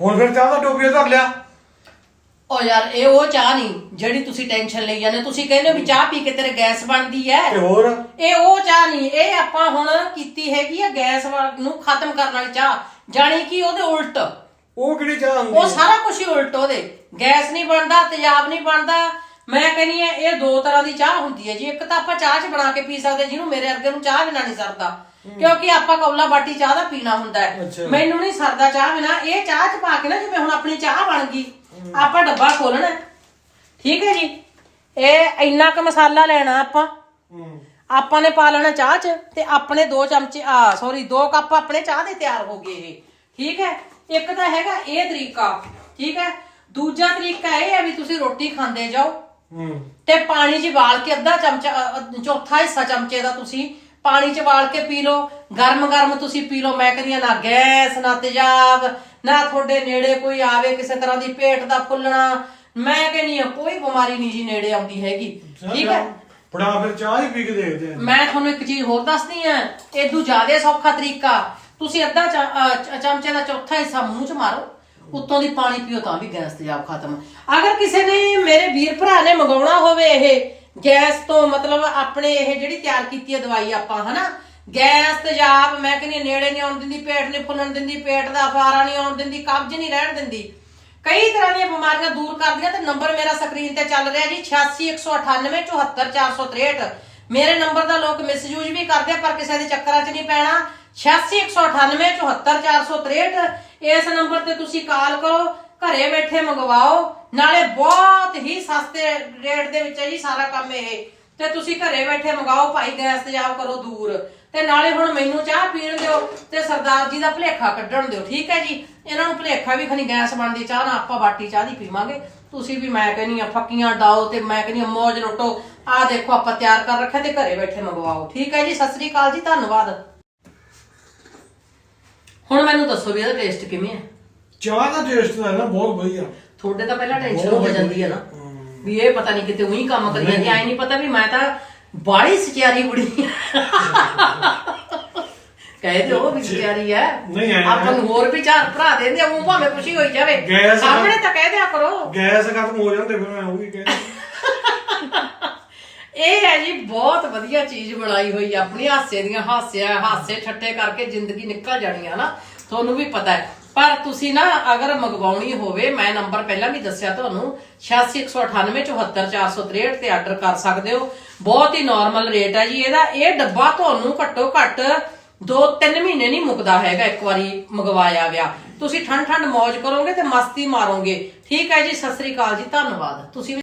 ਹੁਣ ਫਿਰ ਚਾਹ ਦਾ ਟੋਪੀਆ ਧਰ ਲਿਆ। ਓ ਯਾਰ ਇਹ ਉਹ ਚਾਹ ਨਹੀਂ ਜਿਹੜੀ ਤੁਸੀਂ ਟੈਨਸ਼ਨ ਲਈ ਜਾਂਦੇ ਤੁਸੀਂ ਕਹਿੰਦੇ ਹੋ ਵੀ ਚਾਹ ਪੀ ਕੇ ਤੇਰੇ ਗੈਸ ਬਣਦੀ ਹੈ ਤੇ ਹੋਰ? ਇਹ ਉਹ ਚਾਹ ਨਹੀਂ ਇਹ ਆਪਾਂ ਹੁਣ ਕੀਤੀ ਹੈਗੀ ਆ ਗੈਸ ਨੂੰ ਖਤਮ ਕਰਨ ਵਾਲੀ ਚਾਹ। ਜਾਣੀ ਕਿ ਉਹਦੇ ਉਲਟ। ਉਹ ਕਿਹੜੀ ਚਾਹ ਹੁੰਦੀ ਉਹ ਹੈ? ਸਾਰਾ ਕੁਝ ਹੀ ਉਲਟ ਉਹਦੇ। ਗੈਸ ਨਹੀਂ ਬਣਦਾ ਤੇਜ਼ਾਬ ਨਹੀਂ ਬਣਦਾ। ਮੈਂ ਕਹਿੰਨੀ ਆ ਇਹ ਦੋ ਤਰ੍ਹਾਂ ਦੀ ਚਾਹ ਹੁੰਦੀ ਹੈ ਜੀ। ਇੱਕ ਤਾਂ ਆਪਾਂ ਚਾਹ 'ਚ ਬਣਾ ਕੇ ਪੀ ਸਕਦੇ ਜਿਹਨੂੰ ਮੇਰੇ ਵਰਗੇ ਨੂੰ ਚਾਹ ਬਿਨਾ ਨਹੀਂ ਸਰਦਾ। ਕਿਉਂਕਿ ਆਪਾਂ ਕੌਲਾ ਬਾਟੀ ਚਾਹ ਦਾ ਪੀਣਾ ਹੁੰਦਾ ਹੈ। ਅੱਛਾ। ਮੈਨੂੰ ਨਹੀਂ ਸਰਦਾ ਚਾਹ ਬਿਨਾ। ਇਹ ਚਾਹ 'ਚ ਪਾ ਕੇ ਨਾ ਜਿਵੇਂ ਹੁਣ ਆਪਣੀ ਚਾਹ ਬਣ ਗਈ ਆਪਾਂ ਡੱਬਾ ਖੋਲਣਾ। ਹੈ। ਠੀਕ ਹੈ ਜੀ? ਇਹ ਇੰਨਾ ਕੁ ਮਸਾਲਾ ਲੈਣਾ ਆਪਾਂ। ਹੂੰ। ਆਪਾਂ ਨੇ ਪਾ ਲੈਣਾ ਚਾਹ 'ਚ ਤੇ ਆਪਣੇ 2 ਚਮਚੇ ਆ ਸੌਰੀ 2 ਕੱਪ ਆਪਣੇ ਚਾਹ ਦੇ ਤਿਆਰ ਹੋ ਗਏ ਇਹ। ਠੀਕ ਹੈ? ਇੱਕ ਤਾਂ ਹੈਗਾ ਇਹ ਤਰੀਕਾ। ਠੀਕ ਹੈ? ਦੂਜਾ ਤਰੀਕਾ ਇਹ ਹੈ ਵੀ ਤੁਸੀਂ ਰੋਟੀ ਖਾਂਦੇ ਜਾਓ। ਹੂੰ। ਤੇ ਪਾਣੀ 'ਚ ਵਾਲ ਕੇ ਅੱਧਾ ਚਮਚਾ ਅ, ਚੌਥਾ ਹਿੱਸਾ ਚਮਚੇ ਦਾ ਤੁਸੀਂ ਪਾਣੀ 'ਚ ਵਾਲ ਕੇ ਪੀ ਲਓ। ਗਰਮ ਗਰਮ ਤੁਸੀਂ ਪੀ ਲਓ। ਮੈਂ ਕਹਿੰਦੀ ਹਾਂ, ਨਾ ਗੈਸ ਨਾ ਤੇਜ਼ਾਬ ਨਾ ਤੁਹਾਡੇ ਨੇੜੇ ਕੋਈ ਆਵੇ ਕਿਸੇ ਤਰ੍ਹਾਂ ਦੀ ਪੇਟ ਦਾ ਫੁੱਲਣਾ। ਮੈਂ ਕਹਿੰਦੀ ਆ ਕੋਈ ਬਿਮਾਰੀ ਨਹੀਂ ਜੀ ਨੇੜੇ ਆਉਂਦੀ ਹੈਗੀ। ਠੀਕ ਹੈ? ਫੜਾ ਫਿਰ ਚਾਹ ਹੀ ਪੀ ਕੇ ਦੇਖਦੇ ਆ। ਮੈਂ ਤੁਹਾਨੂੰ ਇੱਕ ਚੀਜ਼ ਹੋਰ ਦੱਸਦੀ ਆ ਇਦੋਂ ਜ਼ਿਆਦਾ ਸੌਖਾ ਤਰੀਕਾ। ਤੁਸੀਂ ਅੱਧਾ ਚ- ਅਹ ਚ- ਚਮਚੇ ਦਾ ਚੌਥਾ ਹਿੱਸਾ ਮੂੰਹ 'ਚ ਮਾਰੋ। ਉੱਤੋਂ ਦੀ ਪਾਣੀ ਪੀਓ ਤਾਂ ਵੀ ਗੈਸ ਤੇਜ਼ਾਬ ਖਤਮ। ਅਗਰ ਕਿਸੇ ਨੇ ਮੇਰੇ ਵੀਰ ਭਰਾ ਨੇ ਮੰਗਾਉਣਾ ਹੋਵੇ ਇਹ ਗੈਸ ਤੋਂ ਮਤਲਬ ਆਪਣੇ ਇਹ ਜਿਹੜੀ ਤਿਆਰ ਕੀਤੀ ਹੈ ਦਵਾਈ ਆਪਾਂ, ਹਨਾ? ਗੈਸ ਤੇਜ਼ਾਬ ਮੈਂ ਕਹਿੰਦੀ ਨੇੜੇ ਨਹੀਂ ਆਉਣ ਦਿੰਦੀ, ਪੇਟ ਨਹੀਂ ਫੁੱਲਣ ਦਿੰਦੀ, ਪੇਟ ਦਾ ਫਾਰਾ ਨਹੀਂ ਆਉਣ ਦਿੰਦੀ, ਕਬਜ਼ ਨਹੀਂ ਰਹਿਣ ਦਿੰਦੀ। ਕਈ ਤਰ੍ਹਾਂ ਦੀਆਂ ਬਿਮਾਰੀਆਂ ਦੂਰ ਕਰਦੀਆਂ ਤੇ ਨੰਬਰ ਮੇਰਾ ਸਕਰੀਨ ਤੇ ਚੱਲ ਰਿਹਾ ਜੀ 8619874463 ਮੇਰੇ ਨੰਬਰ ਦਾ ਲੋਕ ਮਿਸਯੂਜ਼ ਵੀ ਕਰਦੇ ਪਰ ਕਿਸੇ ਦੇ ਚੱਕਰਾਂ 'ਚ ਨਹੀਂ ਪੈਣਾ। 8619874463 ਇਸ ਨੰਬਰ ਤੇ ਤੁਸੀਂ ਕਾਲ ਕਰੋ, ਘਰੇ ਬੈਠੇ ਮੰਗਵਾਓ, ਨਾਲੇ ਬਹੁਤ ਹੀ ਸਸਤੇ ਰੇਟ ਦੇ ਵਿੱਚ ਹੈ ਜੀ ਸਾਰਾ ਕੰਮ ਇਹ। ਤੇ ਤੁਸੀਂ ਘਰੇ ਬੈਠੇ ਮੰਗਾਓ ਭਾਈ ਗੈਸ ਤੇਜ਼ਾਬ ਕਰੋ ਦੂਰ। ਤੇ ਨਾਲੇ ਹੁਣ ਮੈਨੂੰ ਚਾਹ ਪੀਣ ਦਿਓ ਤੇ ਸਰਦਾਰ ਜੀ ਦਾ ਭਲੇਖਾ ਕੱਢਣ ਦਿਓ, ਠੀਕ ਹੈ ਜੀ? ਇਹਨਾਂ ਨੂੰ ਭਲੇਖਾ ਵੀ ਖਣੀ ਗੈਸ ਬਣਦੀ ਚਾਹ ਨਾ ਆਪਾਂ ਬਾਟੀ ਚਾਹ ਦੀ ਪੀਵਾਂਗੇ। ਤੁਸੀਂ ਵੀ ਮੈਂ ਕਹਿੰਨੀ ਆ ਫੱਕੀਆਂ ਡਾਓ ਤੇ ਮੈਂ ਕਹਿੰਨੀ ਆ ਮੌਜ ਲੁੱਟੋ ਆਹ ਦੇਖੋ, ਆਪਾਂ ਤਿਆਰ ਕਰ ਰੱਖਿਆ ਤੇ ਘਰੇ ਬੈਠੇ ਮੰਗਵਾਓ। ਠੀਕ ਹੈ ਜੀ? ਸਤਿ ਸ੍ਰੀ ਅਕਾਲ ਜੀ, ਧੰਨਵਾਦ। ਹੁਣ ਮੈਨੂੰ ਦੱਸੋ ਵੀ ਇਹਦਾ ਟੇਸਟ ਕਿਵੇਂ ਹੈ ਚਾਹ ਦਾ ਟੇਸਟ ਤਾਂ ਹੈ ਨਾ ਬਹੁਤ ਵਧੀਆ। ਤੁਹਾਡੇ ਤਾਂ ਪਹਿਲਾਂ ਟੈਨਸ਼ਨ ਹੋ ਜਾਂਦੀ ਹੈ ਨਾ। ਵੀ ਇਹ ਪਤਾ ਨਹੀਂ ਕਿਤੇ ਉਹੀ ਕੰਮ ਕਰੀ ਜਾਂਦੀ ਐ ਨਹੀਂ ਪਤਾ ਵੀ ਮੈਂ ਤਾਂ ਬਾੜੀ ਸਚਿਆਰੀ ਬੁੜੀ ਕਹਿੰਦੇ ਉਹ ਵੀ ਸਚਿਆਰੀ ਐ ਨਹੀਂ ਐਂ ਆਪਾਂ ਨੂੰ ਹੋਰ ਵੀ ਚਾਰ ਭਰਾ ਦੇਂਦੇ ਉਹ ਭਾਵੇਂ ਖੁਸ਼ੀ ਹੋਈ ਜਾਵੇ। ਗੈਸ ਤਾਂ ਕਹਿ ਦਿਆ ਕਰੋ। ਗੈਸ ਖਤਮ ਹੋ ਜਾਂਦੇ ਫਿਰ ਮੈਂ ਉਹ ਵੀ ਕਹਿੰਦਾ ਇਹ ਹੈ ਜੀ ਬਹੁਤ ਵਧੀਆ ਚੀਜ਼ ਬਣਾਈ ਹੋਈ ਆ, ਆਪਣੀ ਹਾਸੇ ਦੀਆਂ ਹਾਸਿਆ ਹਾਸੇ ਠੱਟੇ ਕਰਕੇ ਜ਼ਿੰਦਗੀ ਨਿਕਲ ਜਾਣੀ ਹੈ ਨਾ ਤੁਹਾਨੂੰ ਵੀ ਪਤਾ ਹੈ। ਪਰ ਤੁਸੀਂ ਨਾ ਅਗਰ ਮੰਗਵਾਉਣੀ ਹੋਵੇ ਮੈਂ ਨੰਬਰ ਪਹਿਲਾਂ ਵੀ ਦੱਸਿਆ ਤੁਹਾਨੂੰ 8619874463 ਤੇ ਆਰਡਰ ਕਰ ਸਕਦੇ ਹੋ। ਬਹੁਤ ਹੀ ਨਾਰਮਲ ਰੇਟ ਹੈ ਜੀ ਇਹਦਾ ਇਹ ਡੱਬਾ ਤੁਹਾਨੂੰ ਘੱਟੋ ਘੱਟ 2-3 ਮਹੀਨੇ ਨਹੀਂ ਮੁਕਦਾ ਹੈਗਾ ਇੱਕ ਵਾਰੀ ਮੰਗਵਾਇਆ ਗਿਆ। ਤੁਸੀਂ ਠੰਡ ਠੰਡ ਮौज ਕਰੋਗੇ ਤੇ ਮਸਤੀ ਮਾਰੋਗੇ। ਠੀਕ ਹੈ ਜੀ ਸਤਿ ਸ੍ਰੀ ਅਕਾਲ ਜੀ ਧੰਨਵਾਦ। ਤੁਸੀਂ